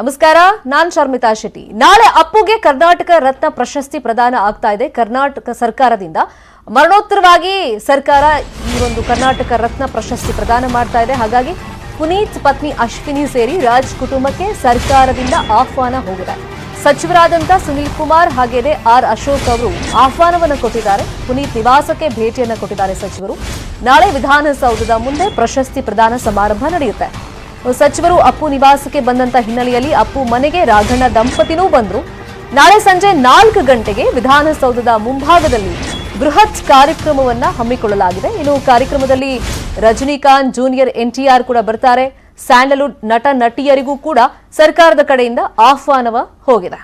ನಮಸ್ಕಾರ, ನಾನ್ ಶರ್ಮಿತಾ ಶೆಟ್ಟಿ. ನಾಳೆ ಅಪ್ಪುಗೆ ಕರ್ನಾಟಕ ರತ್ನ ಪ್ರಶಸ್ತಿ ಪ್ರದಾನ ಆಗ್ತಾ ಇದೆ. ಕರ್ನಾಟಕ ಸರ್ಕಾರದಿಂದ ಮರಣೋತ್ತರವಾಗಿ ಸರ್ಕಾರ ಈ ಒಂದು ಕರ್ನಾಟಕ ರತ್ನ ಪ್ರಶಸ್ತಿ ಪ್ರದಾನ ಮಾಡ್ತಾ ಇದೆ. ಹಾಗಾಗಿ ಪುನೀತ್ ಪತ್ನಿ ಅಶ್ವಿನಿ ಸೇರಿ ರಾಜ್ ಕುಟುಂಬಕ್ಕೆ ಸರ್ಕಾರದಿಂದ ಆಹ್ವಾನ ಹೋಗಿದೆ. ಸಚಿವರಾದಂತ ಸುನೀಲ್ ಕುಮಾರ್ ಹಾಗೇನೆ ಆರ್ ಅಶೋಕ್ ಅವರು ಆಹ್ವಾನವನ್ನು ಕೊಟ್ಟಿದ್ದಾರೆ. ಪುನೀತ್ ನಿವಾಸಕ್ಕೆ ಭೇಟಿಯನ್ನು ಕೊಟ್ಟಿದ್ದಾರೆ ಸಚಿವರು. ನಾಳೆ ವಿಧಾನಸೌಧದ ಮುಂದೆ ಪ್ರಶಸ್ತಿ ಪ್ರದಾನ ಸಮಾರಂಭ ನಡೆಯುತ್ತೆ. ಸಚಿವರು ಅಪ್ಪು ನಿವಾಸಕ್ಕೆ ಬಂದಂತ ಹಿನ್ನೆಲೆಯಲ್ಲಿ ಅಪ್ಪು ಮನೆಗೆ ರಾಘಣ್ಣ ದಂಪತಿನೂ ಬಂದ್ರು. ನಾಳೆ ಸಂಜೆ ನಾಲ್ಕು ಗಂಟೆಗೆ ವಿಧಾನಸೌಧದ ಮುಂಭಾಗದಲ್ಲಿ ಬೃಹತ್ ಕಾರ್ಯಕ್ರಮವನ್ನ ಹಮ್ಮಿಕೊಳ್ಳಲಾಗಿದೆ. ಇನ್ನು ಕಾರ್ಯಕ್ರಮದಲ್ಲಿ ರಜನಿಕಾಂತ್ ಜೂನಿಯರ್ ಎನ್ಟಿಆರ್ ಕೂಡ ಬರ್ತಾರೆ. ಸ್ಯಾಂಡಲ್ವುಡ್ ನಟ ನಟಿಯರಿಗೂ ಕೂಡ ಸರ್ಕಾರದ ಕಡೆಯಿಂದ ಆಹ್ವಾನವ ಹೋಗಿದೆ.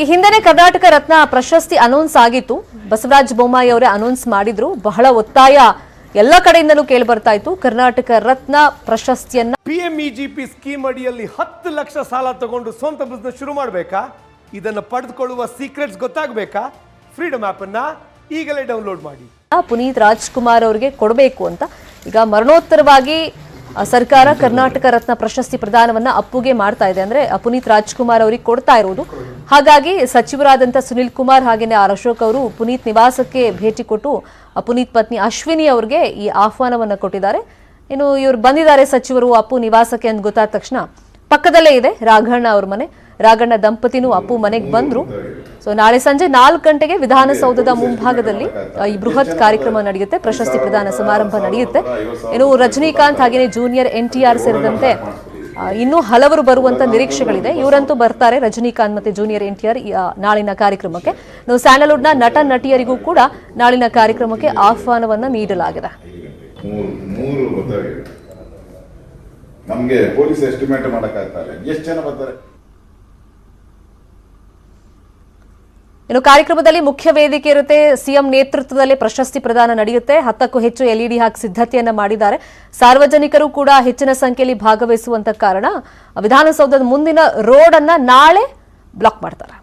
ಈ ಹಿಂದೆ ಕರ್ನಾಟಕ ರತ್ನ ಪ್ರಶಸ್ತಿ ಅನೌನ್ಸ್ ಆಗಿತ್ತು. ಬಸವರಾಜ ಬೊಮ್ಮಾಯಿ ಅವರೇ ಅನೌನ್ಸ್ ಮಾಡಿದ್ರು. ಬಹಳ ಒತ್ತಾಯ ಎಲ್ಲ ಕಡೆಯಿಂದಲೂ ಕೇಳಿ ಬರ್ತಾ ಇತ್ತು. ಕರ್ನಾಟಕ ರತ್ನ ಪ್ರಶಸ್ತಿಯನ್ನ ಪಿಎಂಇಜಿಪಿ ಸ್ಕೀಮ್ ಅಡಿಯಲ್ಲಿ ಹತ್ತು ಲಕ್ಷ ಸಾಲ ತಗೊಂಡು ಸ್ವಂತ ಬಿಸ್ನೆಸ್ ಶುರು ಮಾಡಬೇಕಾ? ಇದನ್ನು ಪಡೆದುಕೊಳ್ಳುವ ಸೀಕ್ರೆಟ್ಸ್ ಗೊತ್ತಾಗಬೇಕಾ? ಫ್ರೀಡಮ್ ಆ್ಯಪನ್ನು ಈಗಲೇ ಡೌನ್ಲೋಡ್ ಮಾಡಿ. ಪುನೀತ್ ರಾಜ್ಕುಮಾರ್ ಅವರಿಗೆ ಕೊಡಬೇಕು ಅಂತ. ಈಗ ಮರಣೋತ್ತರವಾಗಿ ಸರ್ಕಾರ ಕರ್ನಾಟಕ ರತ್ನ ಪ್ರಶಸ್ತಿ ಪ್ರದಾನವನ್ನ ಅಪ್ಪುಗೆ ಮಾಡ್ತಾ ಇದೆ. ಅಂದ್ರೆ ಪುನೀತ್ ರಾಜ್ಕುಮಾರ್ ಅವರಿಗೆ ಕೊಡ್ತಾ ಇರುವುದು ಹಾಗಾಗಿ ಸಚಿವರಾದಂತಹ ಸುನಿಲ್ ಕುಮಾರ್ ಹಾಗೇನೆ ಆರ್ ಅಶೋಕ್ ಅವರು ಪುನೀತ್ ನಿವಾಸಕ್ಕೆ ಭೇಟಿ ಕೊಟ್ಟು ಪುನೀತ್ ಪತ್ನಿ ಅಶ್ವಿನಿ ಅವರಿಗೆ ಈ ಆಹ್ವಾನವನ್ನ ಕೊಟ್ಟಿದ್ದಾರೆ. ಇನ್ನು ಇವರು ಬಂದಿದ್ದಾರೆ ಸಚಿವರು ಅಪ್ಪು ನಿವಾಸಕ್ಕೆ ಅಂತ ಗೊತ್ತಾದ ತಕ್ಷಣ. ಪಕ್ಕದಲ್ಲೇ ಇದೆ ರಾಘಣ್ಣ ಅವ್ರ ಮನೆ. ರಾಘಣ್ಣ ದಂಪತಿನೂ ಅಪ್ಪು ಮನೆಗೆ ಬಂದ್ರು. ಸೊ ನಾಳೆ ಸಂಜೆ ನಾಲ್ಕು ಗಂಟೆಗೆ ವಿಧಾನಸೌಧದ ಮುಂಭಾಗದಲ್ಲಿ ಈ ಬೃಹತ್ ಕಾರ್ಯಕ್ರಮ ನಡೆಯುತ್ತೆ. ಪ್ರಶಸ್ತಿ ಪ್ರದಾನ ಸಮಾರಂಭ ನಡೆಯುತ್ತೆ. ಇನ್ನು ರಜನಿಕಾಂತ್ ಹಾಗೆಯೇ ಜೂನಿಯರ್ ಎನ್ ಟಿ ಆರ್ ಸೇರಿದಂತೆ ಇನ್ನೂ ಹಲವರು ಬರುವಂತ ನಿರೀಕ್ಷೆಗಳಿದೆ. ಇವರಂತೂ ಬರ್ತಾರೆ ರಜನಿಕಾಂತ್ ಮತ್ತೆ ಜೂನಿಯರ್ ಎನ್ ಟಿ ಆರ್ ನಾಳಿನ ಕಾರ್ಯಕ್ರಮಕ್ಕೆ. ಇನ್ನು ಸ್ಯಾಂಡಲ್ವುಡ್ನ ನಟ ನಟಿಯರಿಗೂ ಕೂಡ ನಾಳಿನ ಕಾರ್ಯಕ್ರಮಕ್ಕೆ ಆಹ್ವಾನವನ್ನ ನೀಡಲಾಗಿದೆ. ನಮ್ಗೆ ಪೊಲೀಸ್ ಎಸ್ಟಿಮೇಟ್ ಎಷ್ಟು ಜನ ಬರ್ತಾರೆ? ಇನ್ನು ಕಾರ್ಯಕ್ರಮದಲ್ಲಿ ಮುಖ್ಯ ವೇದಿಕೆ ಇರುತ್ತೆ. ಸಿಎಂ ನೇತೃತ್ವದಲ್ಲಿ ಪ್ರಶಸ್ತಿ ಪ್ರದಾನ ನಡೆಯುತ್ತೆ. ಹತ್ತಕ್ಕೂ ಹೆಚ್ಚು ಎಲ್ಇಡಿ ಹಾಕಿ ಸಿದ್ಧತೆಯನ್ನ ಮಾಡಿದ್ದಾರೆ. ಸಾರ್ವಜನಿಕರು ಕೂಡ ಹೆಚ್ಚಿನ ಸಂಖ್ಯೆಯಲ್ಲಿ ಭಾಗವಹಿಸುವಂತ ಕಾರಣ ವಿಧಾನಸೌಧದ ಮುಂದಿನ ರೋಡ್ ಅನ್ನ ನಾಳೆ ಬ್ಲಾಕ್ ಮಾಡ್ತಾರೆ.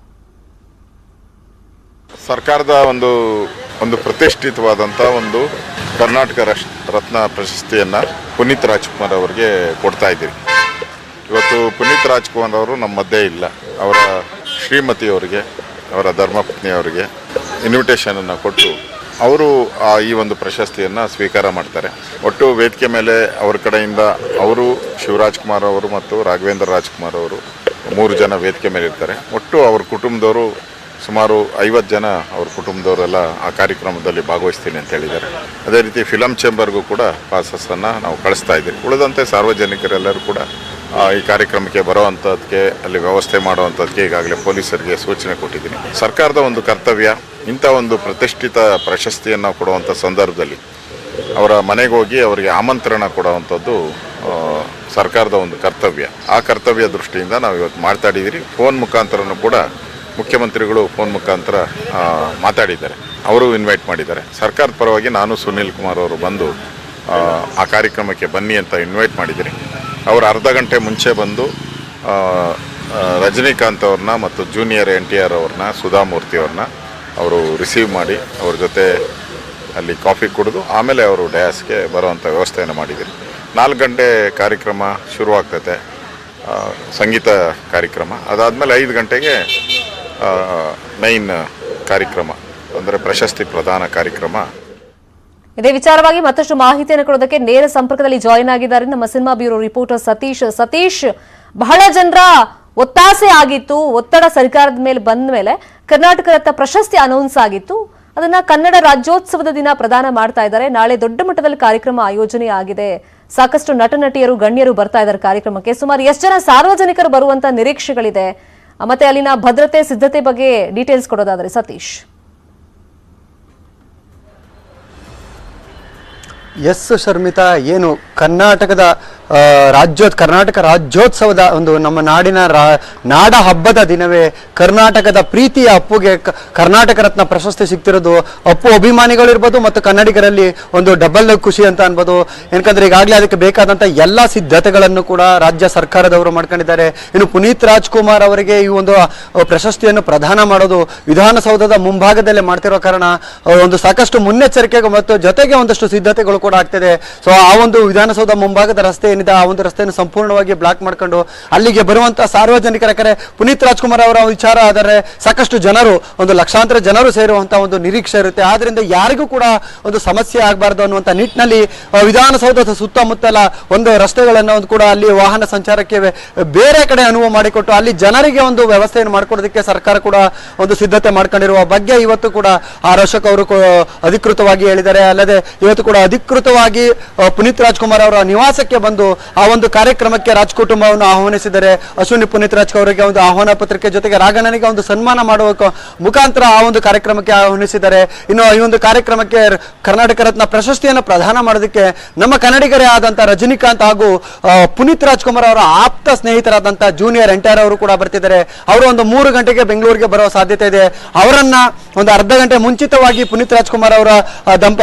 ಸರ್ಕಾರದ ಒಂದು ಒಂದು ಪ್ರತಿಷ್ಠಿತವಾದಂತಹ ಒಂದು ಕರ್ನಾಟಕ ರತ್ನ ಪ್ರಶಸ್ತಿಯನ್ನ ಪುನೀತ್ ರಾಜ್ಕುಮಾರ್ ಅವರಿಗೆ ಕೊಡ್ತಾ ಇದ್ದೀವಿ. ಇವತ್ತು ಪುನೀತ್ ರಾಜ್ಕುಮಾರ್ ಅವರು ನಮ್ಮ ಮಧ್ಯೆ ಇಲ್ಲ. ಅವರ ಶ್ರೀಮತಿಯವರಿಗೆ ಅವರ ಧರ್ಮಪತ್ನಿ ಅವರಿಗೆ ಇನ್ವಿಟೇಷನನ್ನು ಕೊಟ್ಟು ಅವರು ಆ ಈ ಒಂದು ಪ್ರಶಸ್ತಿಯನ್ನು ಸ್ವೀಕಾರ ಮಾಡ್ತಾರೆ. ಒಟ್ಟು ವೇದಿಕೆ ಮೇಲೆ ಅವರ ಕಡೆಯಿಂದ ಅವರು ಶಿವರಾಜ್ ಕುಮಾರ್ ಅವರು ಮತ್ತು ರಾಘವೇಂದ್ರ ರಾಜ್ಕುಮಾರ್ ಅವರು ಮೂರು ಜನ ವೇದಿಕೆ ಮೇಲೆ ಇರ್ತಾರೆ. ಒಟ್ಟು ಅವ್ರ ಕುಟುಂಬದವರು ಸುಮಾರು ಐವತ್ತು ಜನ ಅವ್ರ ಕುಟುಂಬದವರೆಲ್ಲ ಆ ಕಾರ್ಯಕ್ರಮದಲ್ಲಿ ಭಾಗವಹಿಸ್ತೀನಿ ಅಂತ ಹೇಳಿದ್ದಾರೆ. ಅದೇ ರೀತಿ ಫಿಲಮ್ ಚೇಂಬರ್ಗೂ ಕೂಡ ಪಾಸಸ್ಸನ್ನು ನಾವು ಕಳಿಸ್ತಾ ಇದ್ದೀವಿ. ಉಳಿದಂತೆ ಸಾರ್ವಜನಿಕರೆಲ್ಲರೂ ಕೂಡ ಈ ಕಾರ್ಯಕ್ರಮಕ್ಕೆ ಬರುವಂಥದ್ದಕ್ಕೆ ಅಲ್ಲಿ ವ್ಯವಸ್ಥೆ ಮಾಡುವಂಥದ್ದಕ್ಕೆ ಈಗಾಗಲೇ ಪೊಲೀಸರಿಗೆ ಸೂಚನೆ ಕೊಟ್ಟಿದ್ದೀನಿ. ಸರ್ಕಾರದ ಒಂದು ಕರ್ತವ್ಯ ಇಂಥ ಒಂದು ಪ್ರತಿಷ್ಠಿತ ಪ್ರಶಸ್ತಿಯನ್ನು ಕೊಡುವಂಥ ಸಂದರ್ಭದಲ್ಲಿ ಅವರ ಮನೆಗೆ ಹೋಗಿ ಅವರಿಗೆ ಆಮಂತ್ರಣ ಕೊಡುವಂಥದ್ದು ಸರ್ಕಾರದ ಒಂದು ಕರ್ತವ್ಯ. ಆ ಕರ್ತವ್ಯ ದೃಷ್ಟಿಯಿಂದ ನಾವು ಇವತ್ತು ಮಾತಾಡಿದ್ದೀರಿ ಫೋನ್ ಮುಖಾಂತರನೂ ಕೂಡ ಮುಖ್ಯಮಂತ್ರಿಗಳು ಫೋನ್ ಮುಖಾಂತರ ಮಾತಾಡಿದ್ದಾರೆ. ಅವರು ಇನ್ವೈಟ್ ಮಾಡಿದ್ದಾರೆ. ಸರ್ಕಾರದ ಪರವಾಗಿ ನಾನು ಸುನೀಲ್ ಕುಮಾರ್ ಅವರು ಬಂದು ಆ, ಕಾರ್ಯಕ್ರಮಕ್ಕೆ ಬನ್ನಿ ಅಂತ ಇನ್ವೈಟ್ ಮಾಡಿದ್ದೀನಿ. ಅವರು ಅರ್ಧ ಗಂಟೆ ಮುಂಚೆ ಬಂದು ರಜನಿಕಾಂತ್ ಅವ್ರನ್ನ ಮತ್ತು ಜೂನಿಯರ್ ಎನ್ ಟಿ ಆರ್ ಅವ್ರನ್ನ, ಸುಧಾಮೂರ್ತಿ ಅವ್ರನ್ನ ಅವರು ರಿಸೀವ್ ಮಾಡಿ ಅವ್ರ ಜೊತೆ ಅಲ್ಲಿ ಕಾಫಿ ಕುಡಿದು ಆಮೇಲೆ ಅವರು ಡ್ಯಾಸ್ಗೆ ಬರುವಂಥ ವ್ಯವಸ್ಥೆಯನ್ನು ಮಾಡಿದ್ದೀರಿ ನಾಲ್ಕು ಗಂಟೆ ಕಾರ್ಯಕ್ರಮ ಶುರುವಾಗ್ತೈತೆ ಸಂಗೀತ ಕಾರ್ಯಕ್ರಮ. ಅದಾದಮೇಲೆ ಐದು ಗಂಟೆಗೆ ಮೈನ್ ಕಾರ್ಯಕ್ರಮ, ಅಂದರೆ ಪ್ರಶಸ್ತಿ ಪ್ರದಾನ ಕಾರ್ಯಕ್ರಮ. ಇದೇ ವಿಚಾರವಾಗಿ ಮತ್ತಷ್ಟು ಮಾಹಿತಿಯನ್ನು ಕೊಡೋದಕ್ಕೆ ನೇರ ಸಂಪರ್ಕದಲ್ಲಿ ಜಾಯಿನ್ ಆಗಿದ್ದಾರೆ ನಮ್ಮ cinema bureau reporter Satish. Satish, ಬಹಳ ಜನರ ಒತ್ತಾಸೆ ಆಗಿತ್ತು. ಒತ್ತಡ ಸರ್ಕಾರದ ಮೇಲೆ ಬಂದ ಮೇಲೆ ಕರ್ನಾಟಕ ರತ್ನ ಪ್ರಶಸ್ತಿ ಅನೌನ್ಸ್ ಆಗಿತ್ತು. ಅದನ್ನ ಕನ್ನಡ ರಾಜ್ಯೋತ್ಸವದ ದಿನ ಪ್ರದಾನ ಮಾಡ್ತಾ ಇದ್ದಾರೆ. ನಾಳೆ ದೊಡ್ಡ ಮಟ್ಟದಲ್ಲಿ ಕಾರ್ಯಕ್ರಮ ಆಯೋಜನೆ ಆಗಿದೆ ಸಾಕಷ್ಟು ನಟ, ನಟಿಯರು, ಗಣ್ಯರು ಬರ್ತಾ ಇದ್ದಾರೆ ಕಾರ್ಯಕ್ರಮಕ್ಕೆ. ಸುಮಾರು ಎಷ್ಟು ಜನ ಸಾರ್ವಜನಿಕರು ಬರುವಂತ ನಿರೀಕ್ಷೆಗಳಿದೆ. ಮತ್ತೆ ಅಲ್ಲಿನ ಭದ್ರತೆ, ಸಿದ್ಧತೆ ಬಗ್ಗೆ ಡೀಟೇಲ್ಸ್ ಕೊಡೋದಾದ್ರೆ ಸತೀಶ್. ಎಸ್ ಶರ್ಮಿತಾ ಏನು ಕರ್ನಾಟಕದ ರಾಜ್ಯೋತ್ ರಾಜ್ಯೋ, ಕರ್ನಾಟಕ ರಾಜ್ಯೋತ್ಸವದ ಒಂದು ನಮ್ಮ ನಾಡಿನ ನಾಡ ಹಬ್ಬದ ದಿನವೇ ಕರ್ನಾಟಕದ ಪ್ರೀತಿಯ ಅಪ್ಪುಗೆ ಕರ್ನಾಟಕ ರತ್ನ ಪ್ರಶಸ್ತಿ ಸಿಗ್ತಿರೋದು ಅಪ್ಪು ಅಭಿಮಾನಿಗಳಿರ್ಬೋದು ಮತ್ತು ಕನ್ನಡಿಗರಲ್ಲಿ ಒಂದು ಡಬಲ್ ಖುಷಿ ಅಂತ ಅನ್ಬೋದು. ಏನಕಂದ್ರೆ ಈಗಾಗಲೇ ಅದಕ್ಕೆ ಬೇಕಾದಂಥ ಎಲ್ಲ ಸಿದ್ಧತೆಗಳನ್ನು ಕೂಡ ರಾಜ್ಯ ಸರ್ಕಾರದವರು ಮಾಡ್ಕೊಂಡಿದ್ದಾರೆ. ಇನ್ನು ಪುನೀತ್ ರಾಜ್ಕುಮಾರ್ ಅವರಿಗೆ ಈ ಒಂದು ಪ್ರಶಸ್ತಿಯನ್ನು ಪ್ರದಾನ ಮಾಡೋದು ವಿಧಾನಸೌಧದ ಮುಂಭಾಗದಲ್ಲೇ ಮಾಡ್ತಿರೋ ಕಾರಣ ಒಂದು ಸಾಕಷ್ಟು ಮುನ್ನೆಚ್ಚರಿಕೆ ಮತ್ತು ಜೊತೆಗೆ ಒಂದಷ್ಟು ಸಿದ್ಧತೆಗಳು ಕೂಡ ಆಗ್ತಿದೆ. ಸೊ ಆ ಒಂದು ವಿಧಾನಸೌಧ ಮುಂಭಾಗದ ರಸ್ತೆ ಏನಿದೆ ಆ ಒಂದು ರಸ್ತೆಯನ್ನು ಸಂಪೂರ್ಣವಾಗಿ ಬ್ಲಾಕ್ ಮಾಡ್ಕೊಂಡು ಅಲ್ಲಿಗೆ ಬರುವಂತಹ ಸಾರ್ವಜನಿಕರ ಕರೆ ಪುನೀತ್ ರಾಜ್ಕುಮಾರ್ ಅವರ ವಿಚಾರ ಆದರೆ ಸಾಕಷ್ಟು ಜನರು ಒಂದು ಲಕ್ಷಾಂತರ ಜನರು ಸೇರುವಂತಹ ಒಂದು ನಿರೀಕ್ಷೆ ಇರುತ್ತೆ. ಆದ್ರಿಂದ ಯಾರಿಗೂ ಕೂಡ ಒಂದು ಸಮಸ್ಯೆ ಆಗಬಾರ್ದು ಅನ್ನುವಂತ ನಿಟ್ಟಿನಲ್ಲಿ ಆ, ವಿಧಾನಸೌಧದ ಸುತ್ತಮುತ್ತಲ ಒಂದು ರಸ್ತೆಗಳನ್ನು ಒಂದು ಕೂಡ ಅಲ್ಲಿ ವಾಹನ ಸಂಚಾರಕ್ಕೆ ಬೇರೆ ಕಡೆ ಅನುವು ಮಾಡಿಕೊಟ್ಟು ಅಲ್ಲಿ ಜನರಿಗೆ ಒಂದು ವ್ಯವಸ್ಥೆಯನ್ನು ಮಾಡಿಕೊಡೋದಕ್ಕೆ ಸರ್ಕಾರ ಕೂಡ ಒಂದು ಸಿದ್ಧತೆ ಮಾಡ್ಕೊಂಡಿರುವ ಬಗ್ಗೆ ಇವತ್ತು ಕೂಡ ಆರ್ ಅಶೋಕ್ ಅವರು ಅಧಿಕೃತವಾಗಿ ಹೇಳಿದ್ದಾರೆ. ಅಲ್ಲದೆ ಇವತ್ತು ಕೂಡ ಅಧಿಕೃತವಾಗಿ ಪುನೀತ್ ರಾಜ್ಕುಮಾರ್ ಅವರ ನಿವಾಸಕ್ಕೆ ಬಂದು ಆ ಒಂದು ಕಾರ್ಯಕ್ರಮಕ್ಕೆ ರಾಜ್ ಕುಟುಂಬವನ್ನು ಆಹ್ವಾನಿಸಿದರೆ ಅಶ್ವಿನಿ ಪುನೀತ್ ರಾಜ್ ಅವರಿಗೆ ಒಂದು ಆಹ್ವಾನ ಪತ್ರಿಕೆ ಜೊತೆಗೆ ರಾಘಣ್ಣನಿಗೆ ಒಂದು ಸನ್ಮಾನ ಮಾಡುವ ಮುಖಾಂತರ ಆ ಒಂದು ಕಾರ್ಯಕ್ರಮಕ್ಕೆ ಆಹ್ವಾನಿಸಿದ್ದಾರೆ ಇನ್ನು ಈ ಒಂದು ಕಾರ್ಯಕ್ರಮಕ್ಕೆ ಕರ್ನಾಟಕ ರತ್ನ ಪ್ರಶಸ್ತಿಯನ್ನು ಪ್ರದಾನ ಮಾಡೋದಕ್ಕೆ ನಮ್ಮ ಕನ್ನಡಿಗರೇ ಆದಂತ ರಜನಿಕಾಂತ್ ಹಾಗೂ ಪುನೀತ್ ರಾಜ್ಕುಮಾರ್ ಅವರ ಆಪ್ತ ಸ್ನೇಹಿತರಾದಂತ ಜೂನಿಯರ್ ಎಂಟೈರ್ ಅವರು ಕೂಡ ಬರ್ತಿದ್ದಾರೆ. ಅವರು ಒಂದು ಮೂರು ಗಂಟೆಗೆ ಬೆಂಗಳೂರಿಗೆ ಬರೋ ಸಾಧ್ಯತೆ ಇದೆ. ಅವರನ್ನ ಒಂದು ಅರ್ಧ ಗಂಟೆ ಮುಂಚಿತವಾಗಿ ಪುನೀತ್ ರಾಜ್ಕುಮಾರ್ ಅವರ ದಂಪ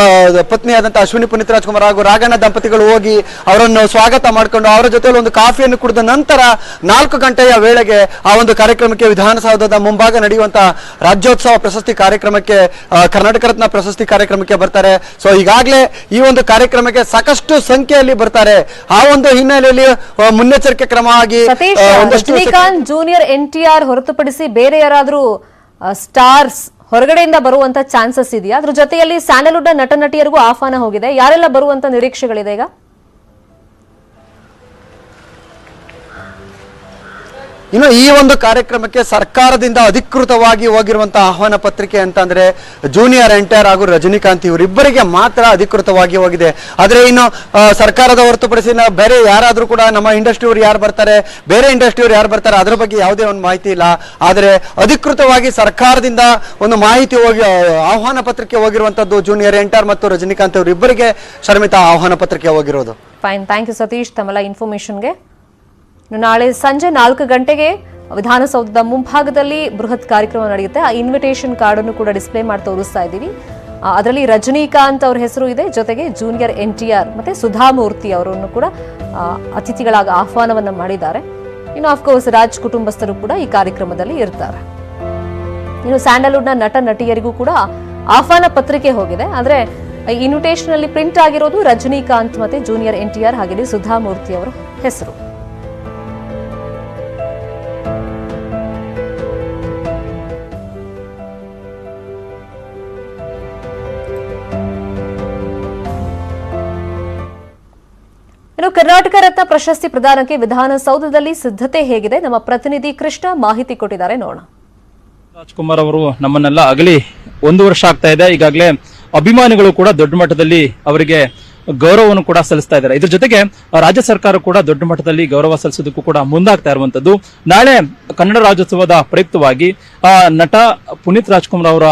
ಪತ್ನಿಯಾದಂತಹ ಅಶ್ವಿನಿ ಪುನೀತ್ ರಾಜ್ಕುಮಾರ್ ಹಾಗೂ ರಾಘಣ್ಣ ದಂಪತಿಗಳು ಹೋಗಿ ಅವರನ್ನು ಸ್ವಾಗತ ಮಾಡಿಕೊಂಡು ಅವರ ಜೊತೆಯಲ್ಲಿ ಒಂದು ಕಾಫಿಯನ್ನು ಕುಡಿದ ನಂತರ ನಾಲ್ಕು ಗಂಟೆಯ ವೇಳೆಗೆ ಆ ಒಂದು ಕಾರ್ಯಕ್ರಮಕ್ಕೆ ವಿಧಾನಸೌಧದ ಮುಂಭಾಗ ನಡೆಯುವಂತಹ ರಾಜ್ಯೋತ್ಸವ ಪ್ರಶಸ್ತಿ ಕಾರ್ಯಕ್ರಮಕ್ಕೆ ಕರ್ನಾಟಕ ರತ್ನ ಪ್ರಶಸ್ತಿ ಕಾರ್ಯಕ್ರಮಕ್ಕೆ ಬರ್ತಾರೆ. ಸೊ ಈಗಾಗಲೇ ಈ ಒಂದು ಕಾರ್ಯಕ್ರಮಕ್ಕೆ ಸಾಕಷ್ಟು ಸಂಖ್ಯೆಯಲ್ಲಿ ಬರ್ತಾರೆ. ಆ ಒಂದು ಹಿನ್ನೆಲೆಯಲ್ಲಿ ಮುನ್ನೆಚ್ಚರಿಕೆ ಕ್ರಮ ಆಗಿ Rajinikanth junior N T R ಹೊರತುಪಡಿಸಿ ಬೇರೆ ಯಾರಾದರೂ ಸ್ಟಾರ್ಸ್ ಹೊರಗಡೆಯಿಂದ ಬರುವಂತ ಚಾನ್ಸಸ್ ಇದೆಯಾ? ಅದ್ರ ಜೊತೆಯಲ್ಲಿ ಸ್ಯಾಂಡಲ್ವುಡ್ ನಟ ನಟಿಯರಿಗೂ ಆಹ್ವಾನ ಹೋಗಿದೆ. ಯಾರೆಲ್ಲ ಬರುವಂತ ನಿರೀಕ್ಷೆಗಳಿದೆ ಈಗ? ಇನ್ನು ಈ ಒಂದು ಕಾರ್ಯಕ್ರಮಕ್ಕೆ ಸರ್ಕಾರದಿಂದ ಅಧಿಕೃತವಾಗಿ ಹೋಗಿರುವಂತಹ ಆಹ್ವಾನ ಪತ್ರಿಕೆ ಅಂತಂದ್ರೆ ಜೂನಿಯರ್ ಎಂಟೈರ್ ಹಾಗೂ ರಜನಿಕಾಂತ್ ಇವರಿಬ್ಬರಿಗೆ ಮಾತ್ರ ಅಧಿಕೃತವಾಗಿ ಹೋಗಿದೆ. ಆದ್ರೆ ಇನ್ನು ಸರ್ಕಾರದ ಹೊರತುಪಡಿಸಿ ಬೇರೆ ಯಾರಾದ್ರೂ ಕೂಡ ನಮ್ಮ ಇಂಡಸ್ಟ್ರಿಯವರು ಯಾರು ಬರ್ತಾರೆ, ಬೇರೆ ಇಂಡಸ್ಟ್ರಿಯವರು ಯಾರು ಬರ್ತಾರೆ, ಅದರ ಬಗ್ಗೆ ಯಾವುದೇ ಒಂದು ಮಾಹಿತಿ ಇಲ್ಲ. ಆದ್ರೆ ಅಧಿಕೃತವಾಗಿ ಸರ್ಕಾರದಿಂದ ಒಂದು ಮಾಹಿತಿ ಹೋಗಿ ಆಹ್ವಾನ ಪತ್ರಿಕೆ ಹೋಗಿರುವಂತದ್ದು ಜೂನಿಯರ್ ಎಂಟರ್ ಮತ್ತು ರಜನಿಕಾಂತ್ ಇವರಿಬ್ಬರಿಗೆ ಶರ್ಮಿತಾ ಆಹ್ವಾನ ಪತ್ರಿಕೆ ಹೋಗಿರೋದು. ಫೈನ್ ಥ್ಯಾಂಕ್ ಯು ಸತೀಶ್ ತಮ್ಮೆಲ್ಲ ಇನ್ಫಾರ್ಮೇಶನ್ಗೆ ನಾಳೆ ಸಂಜೆ ನಾಲ್ಕು ಗಂಟೆಗೆ ವಿಧಾನಸೌಧದ ಮುಂಭಾಗದಲ್ಲಿ ಬೃಹತ್ ಕಾರ್ಯಕ್ರಮ ನಡೆಯುತ್ತೆ. ಆ ಇನ್ವಿಟೇಷನ್ ಕಾರ್ಡ್ ಅನ್ನು ಕೂಡ ಡಿಸ್ಪ್ಲೇ ಮಾಡಿ ತೋರಿಸ್ತಾ ಇದ್ದೀವಿ. ಅದರಲ್ಲಿ ರಜನಿಕಾಂತ್ ಅವ್ರ ಹೆಸರು ಇದೆ. ಜೊತೆಗೆ ಜೂನಿಯರ್ ಎನ್ ಟಿ ಆರ್ ಮತ್ತೆ ಸುಧಾಮೂರ್ತಿ ಅವರನ್ನು ಕೂಡ ಅತಿಥಿಗಳಾಗ ಅತಿಥಿಗಳಾಗಿ ಆಹ್ವಾನವನ್ನು ಮಾಡಿದ್ದಾರೆ. ಇನ್ನು ಆಫ್ಕೋರ್ಸ್ ರಾಜ್ ಕುಟುಂಬಸ್ಥರು ಕೂಡ ಈ ಕಾರ್ಯಕ್ರಮದಲ್ಲಿ ಇರ್ತಾರೆ. ಇನ್ನು ಸ್ಯಾಂಡಲ್ವುಡ್ನ ನಟ ನಟಿಯರಿಗೂ ಕೂಡ ಆಹ್ವಾನ ಪತ್ರಿಕೆ ಹೋಗಿದೆ. ಆದರೆ ಇನ್ವಿಟೇಷನ್ ಅಲ್ಲಿ ಪ್ರಿಂಟ್ ಆಗಿರೋದು ರಜನಿಕಾಂತ್ ಮತ್ತೆ ಜೂನಿಯರ್ ಎನ್ ಟಿ ಆರ್ ಹಾಗೆ ಸುಧಾಮೂರ್ತಿ ಅವರ ಹೆಸರು. ಇನ್ನು ಕರ್ನಾಟಕ ರತ್ನ ಪ್ರಶಸ್ತಿ ಪ್ರದಾನಕ್ಕೆ ವಿಧಾನಸೌಧದಲ್ಲಿ ಸಿದ್ಧತೆ ಹೇಗಿದೆ? ನಮ್ಮ ಪ್ರತಿನಿಧಿ ಕೃಷ್ಣ ಮಾಹಿತಿ ಕೊಟ್ಟಿದ್ದಾರೆ. ನೋಡೋಣ. ರಾಜ್ಕುಮಾರ್ ಅವರು ನಮ್ಮನ್ನೆಲ್ಲ ಅಗಲಿ ಒಂದು ವರ್ಷ ಆಗ್ತಾ ಇದೆ. ಈಗಾಗಲೇ ಅಭಿಮಾನಿಗಳು ಕೂಡ ದೊಡ್ಡ ಮಟ್ಟದಲ್ಲಿ ಅವರಿಗೆ ಗೌರವವನ್ನು ಕೂಡ ಸಲ್ಲಿಸ್ತಾ ಇದ್ದಾರೆ. ಇದ್ರ ಜೊತೆಗೆ ರಾಜ್ಯ ಸರ್ಕಾರ ಕೂಡ ದೊಡ್ಡ ಮಟ್ಟದಲ್ಲಿ ಗೌರವ ಸಲ್ಲಿಸೋದಕ್ಕೂ ಕೂಡ ಮುಂದಾಗ್ತಾ ಇರುವಂತದ್ದು. ನಾಳೆ ಕನ್ನಡ ರಾಜ್ಯೋತ್ಸವದ ಪ್ರಯುಕ್ತವಾಗಿ ನಟ ಪುನೀತ್ ರಾಜ್ಕುಮಾರ್ ಅವರ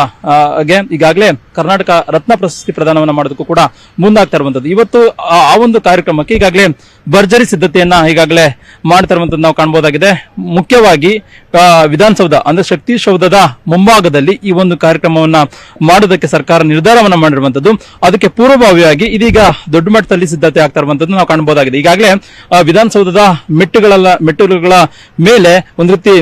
ಗೆ ಈಗಾಗಲೇ ಕರ್ನಾಟಕ ರತ್ನ ಪ್ರಶಸ್ತಿ ಪ್ರದಾನವನ್ನ ಮಾಡೋದಕ್ಕೂ ಕೂಡ ಮುಂದಾಗ್ತಾ ಇರುವಂತದ್ದು. ಇವತ್ತು ಆ ಆ ಒಂದು ಕಾರ್ಯಕ್ರಮಕ್ಕೆ ಈಗಾಗಲೇ ಭರ್ಜರಿ ಸಿದ್ಧತೆಯನ್ನ ಈಗಾಗಲೇ ಮಾಡ್ತಾ ಇರುವಂತದ್ದು ನಾವು ಕಾಣಬಹುದಾಗಿದೆ ಮುಖ್ಯವಾಗಿ ವಿಧಾನಸೌಧ, ಅಂದ್ರೆ ಶಕ್ತಿ ಸೌಧದ ಮುಂಭಾಗದಲ್ಲಿ ಈ ಒಂದು ಕಾರ್ಯಕ್ರಮವನ್ನ ಮಾಡೋದಕ್ಕೆ ಸರ್ಕಾರ ನಿರ್ಧಾರವನ್ನ ಮಾಡಿರುವಂತದ್ದು. ಅದಕ್ಕೆ ಪೂರ್ವಭಾವಿಯಾಗಿ ಇದೀಗ ದೊಡ್ಡ ಮಟ್ಟದಲ್ಲಿ ಸಿದ್ಧತೆ ಆಗ್ತಾ ಇರುವಂತದ್ದು ನಾವು ಕಾಣಬಹುದಾಗಿದೆ ಈಗಾಗಲೇ ವಿಧಾನಸೌಧದ ಮೆಟ್ಟುಗಳ ಮೆಟ್ಟುಗಳ ಮೇಲೆ ಒಂದು ರೀತಿ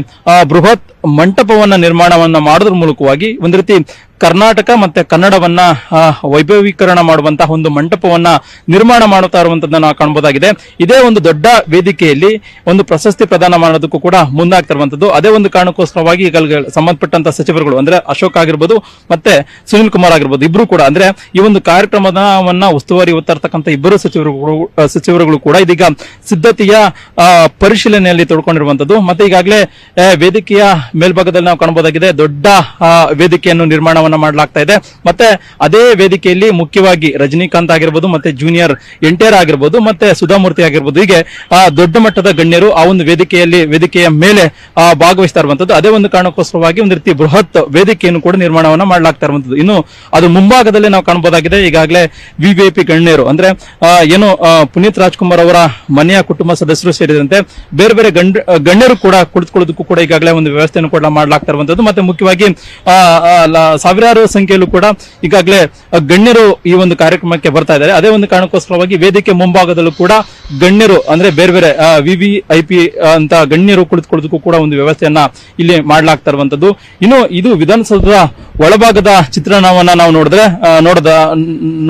ಬೃಹತ್ ಮಂಟಪವನ್ನ ನಿರ್ಮಾಣವನ್ನ ಮಾಡೋದ್ರ ಮೂಲಕವಾಗಿ ಒಂದು ರೀತಿ ಕರ್ನಾಟಕ ಮತ್ತೆ ಕನ್ನಡವನ್ನ ವೈಭವೀಕರಣ ಮಾಡುವಂತಹ ಒಂದು ಮಂಟಪವನ್ನ ನಿರ್ಮಾಣ ಮಾಡುತ್ತಾ ಇರುವಂತದ್ದನ್ನ ನಾವು ಕಾಣಬಹುದಾಗಿದೆ ಇದೇ ಒಂದು ದೊಡ್ಡ ವೇದಿಕೆಯಲ್ಲಿ ಒಂದು ಪ್ರಶಸ್ತಿ ಪ್ರದಾನ ಮಾಡೋದಕ್ಕೂ ಕೂಡ ಮುಂದಾಗ್ತಾ ಇರುವಂತದ್ದು. ಅದೇ ಒಂದು ಕಾರಣಕ್ಕೋಸ್ಕರವಾಗಿ ಈಗ ಸಂಬಂಧಪಟ್ಟಂತ ಸಚಿವರುಗಳು, ಅಂದ್ರೆ ಅಶೋಕ್ ಆಗಿರ್ಬೋದು, ಮತ್ತೆ ಸುನಿಲ್ ಕುಮಾರ್ ಆಗಿರ್ಬೋದು, ಇಬ್ರು ಕೂಡ, ಅಂದ್ರೆ ಈ ಒಂದು ಕಾರ್ಯಕ್ರಮವನ್ನ ಉಸ್ತುವಾರಿ ಹೊತ್ತಿರ್ತಕ್ಕಂಥ ಇಬ್ಬರು ಸಚಿವರುಗಳು ಸಚಿವರುಗಳು ಕೂಡ ಇದೀಗ ಸಿದ್ಧತೆಯ ಪರಿಶೀಲನೆಯಲ್ಲಿ ತೊಡ್ಕೊಂಡಿರುವಂತದ್ದು. ಮತ್ತೆ ಈಗಾಗಲೇ ವೇದಿಕೆಯ ಮೇಲ್ಭಾಗದಲ್ಲಿ ನಾವು ಕಾಣಬಹುದಾಗಿದೆ ದೊಡ್ಡ ವೇದಿಕೆಯನ್ನು ನಿರ್ಮಾಣವನ್ನ ಮಾಡಲಾಗ್ತಾ ಇದೆ. ಮತ್ತೆ ಅದೇ ವೇದಿಕೆಯಲ್ಲಿ ಮುಖ್ಯವಾಗಿ ರಜನಿಕಾಂತ್ ಆಗಿರ್ಬೋದು ಮತ್ತೆ ಜೂನಿಯರ್ ಎನ್ಟಿಆರ್ ಆಗಿರ್ಬೋದು ಮತ್ತೆ ಸುಧಾಮೂರ್ತಿ ಆಗಿರ್ಬೋದು. ಹೀಗೆ ಆ ದೊಡ್ಡ ಮಟ್ಟದ ಗಣ್ಯರು ಆ ಒಂದು ವೇದಿಕೆಯಲ್ಲಿ ವೇದಿಕೆಯ ಮೇಲೆ ಭಾಗವಹಿಸ್ತಾ ಇರುವಂತದ್ದು ಅದೇ ಒಂದು ಕಾರಣಕ್ಕೋಸ್ಕರವಾಗಿ ಒಂದು ರೀತಿ ಬೃಹತ್ ವೇದಿಕೆಯನ್ನು ಕೂಡ ನಿರ್ಮಾಣವನ್ನ ಮಾಡಲಾಗ್ತಾ ಇರುವಂತದ್ದು ಇನ್ನು ಅದು ಮುಂಭಾಗದಲ್ಲಿ ನಾವು ಕಾಣಬಹುದಾಗಿದೆ. ಈಗಾಗಲೇ ವಿವಿಐಪಿ ಗಣ್ಯರು ಅಂದ್ರೆ ಏನು ಪುನೀತ್ ರಾಜ್ಕುಮಾರ್ ಅವರ ಮನೆಯ ಕುಟುಂಬ ಸದಸ್ಯರು ಸೇರಿದಂತೆ ಬೇರೆ ಬೇರೆ ಗಣ್ಯರು ಕೂಡ ಕುಳಿತುಕೊಳ್ಳೋದಕ್ಕೂ ಕೂಡ ಈಗಾಗಲೇ ಒಂದು ವ್ಯವಸ್ಥೆಯನ್ನು ಕೂಡ ಮಾಡಲಾಗ್ತಾ ಇರುವಂತದ್ದು ಮತ್ತೆ ಮುಖ್ಯವಾಗಿ ಆ, ಸಾವಿರಾರು ಸಂಖ್ಯೆಯಲ್ಲೂ ಕೂಡ ಈಗಾಗಲೇ ಗಣ್ಯರು ಈ ಒಂದು ಕಾರ್ಯಕ್ರಮಕ್ಕೆ ಬರ್ತಾ ಇದ್ದಾರೆ. ಅದೇ ಒಂದು ಕಾರಣಕ್ಕೋಸ್ಕರವಾಗಿ ವೇದಿಕೆ ಮುಂಭಾಗದಲ್ಲೂ ಕೂಡ ಗಣ್ಯರು, ಅಂದ್ರೆ ಬೇರೆ ಬೇರೆ ವಿವಿ ಐ ಅಂತ ಗಣ್ಯರು ಕುಳಿತುಕೊಳ್ಳೋದಕ್ಕೂ ಕೂಡ ಒಂದು ವ್ಯವಸ್ಥೆಯನ್ನ ಇಲ್ಲಿ ಮಾಡಲಾಗ್ತಾ ಇರುವಂತದ್ದು ಇನ್ನು ಇದು ವಿಧಾನಸೌಧದ ಒಳಭಾಗದ ಚಿತ್ರಣವನ್ನ ನಾವು ನೋಡಿದ್ರೆ ನೋಡದ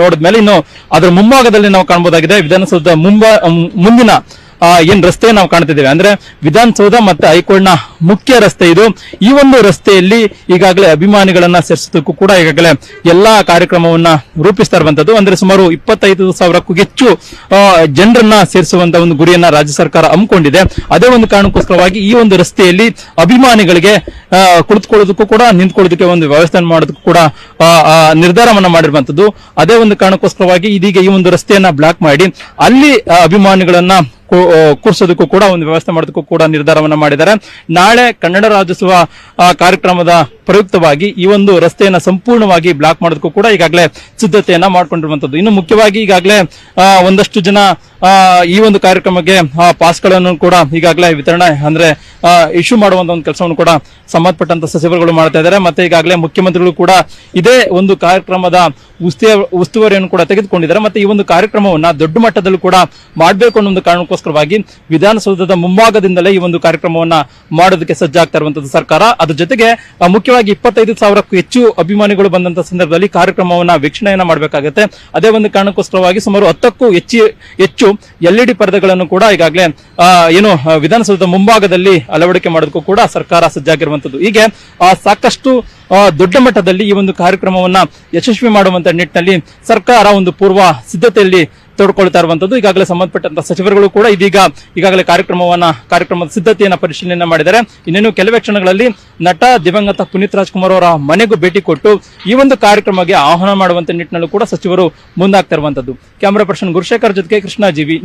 ನೋಡಿದ್ಮೇಲೆ ಇನ್ನು ಅದರ ಮುಂಭಾಗದಲ್ಲಿ ನಾವು ಕಾಣಬಹುದಾಗಿದೆ ವಿಧಾನಸೌಧದ ಮುಂಬ ಮುಂದಿನ ಏನ್ ರಸ್ತೆ ನಾವು ಕಾಣ್ತಿದ್ದೇವೆ? ಅಂದ್ರೆ ವಿಧಾನಸೌಧ ಮತ್ತೆ ಹೈಕೋರ್ಟ್ನ ಮುಖ್ಯ ರಸ್ತೆ ಇದು. ಈ ಒಂದು ರಸ್ತೆಯಲ್ಲಿ ಈಗಾಗಲೇ ಅಭಿಮಾನಿಗಳನ್ನ ಸೇರಿಸೋದಕ್ಕೂ ಕೂಡ ಈಗಾಗಲೇ ಎಲ್ಲಾ ಕಾರ್ಯಕ್ರಮವನ್ನ ರೂಪಿಸ್ತಾ ಇರುವಂತದ್ದು. ಅಂದ್ರೆ ಸುಮಾರು ಇಪ್ಪತ್ತೈದು ಸಾವಿರಕ್ಕೂ ಹೆಚ್ಚು ಜನರನ್ನ ಸೇರಿಸುವಂತ ಒಂದು ಗುರಿಯನ್ನ ರಾಜ್ಯ ಸರ್ಕಾರ ಹಮ್ಮಿಕೊಂಡಿದೆ. ಅದೇ ಒಂದು ಕಾರಣಕ್ಕೋಸ್ಕರವಾಗಿ ಈ ಒಂದು ರಸ್ತೆಯಲ್ಲಿ ಅಭಿಮಾನಿಗಳಿಗೆ ಕುಳಿತುಕೊಳ್ಳೋದಕ್ಕೂ ಕೂಡ, ನಿಂತ್ಕೊಳ್ಳೋದಕ್ಕೆ ಒಂದು ವ್ಯವಸ್ಥೆ ಮಾಡೋದಕ್ಕೂ ಕೂಡ ನಿರ್ಧಾರವನ್ನ ಮಾಡಿರುವಂತದ್ದು. ಅದೇ ಒಂದು ಕಾರಣಕ್ಕೋಸ್ಕರವಾಗಿ ಇದೀಗ ಈ ಒಂದು ರಸ್ತೆಯನ್ನ ಬ್ಲಾಕ್ ಮಾಡಿ ಅಲ್ಲಿ ಅಭಿಮಾನಿಗಳನ್ನ ಕೂರ್ಸೋದಕ್ಕೂ ಕೂಡ, ಒಂದು ವ್ಯವಸ್ಥೆ ಮಾಡೋದಕ್ಕೂ ಕೂಡ ನಿರ್ಧಾರವನ್ನ ಮಾಡಿದ್ದಾರೆ. ನಾಳೆ ಕನ್ನಡ ರಾಜ್ಯೋತ್ಸವ ಕಾರ್ಯಕ್ರಮದ ಪ್ರಯುಕ್ತವಾಗಿ ಈ ಒಂದು ರಸ್ತೆಯನ್ನ ಸಂಪೂರ್ಣವಾಗಿ ಬ್ಲಾಕ್ ಮಾಡೋದಕ್ಕೂ ಕೂಡ ಈಗಾಗಲೇ ಸಿದ್ಧತೆಯನ್ನ ಮಾಡ್ಕೊಂಡಿರುವಂತದ್ದು. ಇನ್ನು ಮುಖ್ಯವಾಗಿ ಈಗಾಗಲೇ ಒಂದಷ್ಟು ಜನ ಈ ಒಂದು ಕಾರ್ಯಕ್ರಮಕ್ಕೆ ಪಾಸ್ಗಳನ್ನು ಕೂಡ ಈಗಾಗಲೇ ವಿತರಣೆ, ಅಂದ್ರೆ ಇಶ್ಯೂ ಮಾಡುವಂತ ಒಂದು ಕೆಲಸವನ್ನು ಕೂಡ ಸಂಬಂಧಪಟ್ಟಂತ ಸಚಿವರುಗಳು ಮಾಡ್ತಾ ಇದ್ದಾರೆ. ಮತ್ತೆ ಈಗಾಗಲೇ ಮುಖ್ಯಮಂತ್ರಿಗಳು ಕೂಡ ಇದೇ ಒಂದು ಕಾರ್ಯಕ್ರಮದ ಉಸ್ತುವಾರಿಯನ್ನು ಕೂಡ ತೆಗೆದುಕೊಂಡಿದ್ದಾರೆ. ಮತ್ತೆ ಈ ಒಂದು ಕಾರ್ಯಕ್ರಮವನ್ನ ದೊಡ್ಡ ಮಟ್ಟದಲ್ಲೂ ಕೂಡ ಮಾಡಬೇಕು ಅನ್ನೋ ಒಂದು ಕಾರಣಕ್ಕೋಸ್ಕರವಾಗಿ ವಿಧಾನಸೌಧದ ಮುಂಭಾಗದಿಂದಲೇ ಈ ಒಂದು ಕಾರ್ಯಕ್ರಮವನ್ನ ಮಾಡೋದಕ್ಕೆ ಸಜ್ಜಾಗ್ತಾ ಇರುವಂತದ್ದು ಸರ್ಕಾರ. ಅದ್ರ ಜೊತೆಗೆ ಮುಖ್ಯವಾಗಿ ಇಪ್ಪತ್ತೈದು ಸಾವಿರಕ್ಕೂ ಹೆಚ್ಚು ಅಭಿಮಾನಿಗಳು ಬಂದಂತ ಸಂದರ್ಭದಲ್ಲಿ ಕಾರ್ಯಕ್ರಮವನ್ನ ವೀಕ್ಷಣೆಯನ್ನ ಮಾಡಬೇಕಾಗುತ್ತೆ. ಅದೇ ಒಂದು ಕಾರಣಕ್ಕೋಸ್ಕರವಾಗಿ ಸುಮಾರು ಹತ್ತಕ್ಕೂ ಹೆಚ್ಚು ಹೆಚ್ಚು ಎಲ್ ಇ ಡಿ ಪರದೆಗಳನ್ನು ಕೂಡ ಈಗಾಗಲೇ ಏನು, ವಿಧಾನಸೌಧದ ಮುಂಭಾಗದಲ್ಲಿ ಅಳವಡಿಕೆ ಮಾಡೋದಕ್ಕೂ ಕೂಡ ಸರ್ಕಾರ ಸಜ್ಜಾಗಿರುವಂತದ್ದು. ಹೀಗೆ ಸಾಕಷ್ಟು ದೊಡ್ಡ ಮಟ್ಟದಲ್ಲಿ ಈ ಒಂದು ಕಾರ್ಯಕ್ರಮವನ್ನ ಯಶಸ್ವಿ ಮಾಡುವಂತ ನಿಟ್ಟಿನಲ್ಲಿ ಸರ್ಕಾರ ಒಂದು ಪೂರ್ವ ಸಿದ್ಧತೆಯಲ್ಲಿ ತೊಡ್ಕೊಳ್ತಾ ಇರುವಂತದ್ದು. ಈಗಾಗಲೇ ಸಂಬಂಧಪಟ್ಟಂತ ಸಚಿವರುಗಳು ಕೂಡ ಇದೀಗ ಈಗಾಗಲೇ ಕಾರ್ಯಕ್ರಮವನ್ನ, ಕಾರ್ಯಕ್ರಮದ ಸಿದ್ಧತೆಯನ್ನ ಪರಿಶೀಲನೆ ಮಾಡಿದ್ದಾರೆ. ಇನ್ನೇನು ಕೆಲವೇ ಕ್ಷಣಗಳಲ್ಲಿ ನಟ ದಿವಂಗತ ಪುನೀತ್ ರಾಜ್ಕುಮಾರ್ ಅವರ ಮನೆಗೂ ಭೇಟಿ ಕೊಟ್ಟು ಈ ಒಂದು ಕಾರ್ಯಕ್ರಮಕ್ಕೆ ಆಹ್ವಾನ ಮಾಡುವಂತ ನಿಟ್ಟಿನಲ್ಲೂ ಕೂಡ ಸಚಿವರು ಮುಂದಾಗ್ತಾ ಇರುವಂತದ್ದು. ಕ್ಯಾಮರಾ ಪರ್ಸನ್ ಗುರುಶೇಖರ್ ಜೊತೆಗೆ ಕೃಷ್ಣ ಜೀವಿ